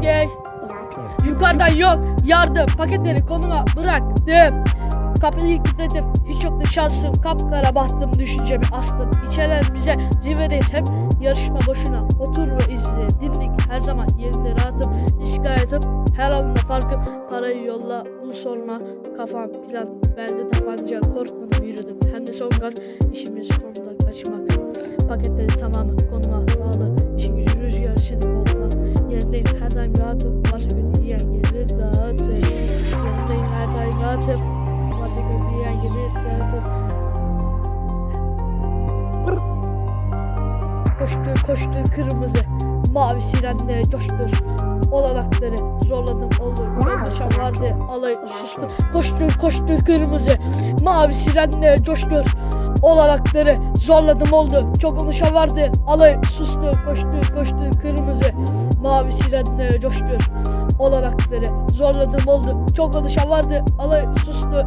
Gel. Yukarıdan yok. Yardım. Paketleri konuma bıraktım. Kapıyı kilitledim. Hiç yoktu şansım. Kapkara battım. Düşüncemi astım. İçeren bize zirvedeyiz hep. Yarışma boşuna. Otur ve izle. Dimdik her zaman yerinde rahatım. İşgaletim. Her alında farkım. Parayı yolla. Bunu sorma. Kafam plan. Belde tabanca. Korkmadım yürüdüm. Hem de son gaz. İşimiz konuda kaçmak. Paketleri tamamı Varsa kötü yiyen gelir dağıtır. Koştu koştu kırmızı. Mavi sirenle coştur. Olanakları zorladım oldu. Konuşan vardı alay sustu. Koştu koştu kırmızı. Mavi sirenle coştur. Olanakları zorladım oldu. Çok konuşan vardı alay sustu. Koştu koştu kırmızı. Mavi sirenle coştur. Olanakları zorladım oldu. Çok konuşan vardı alay sustu.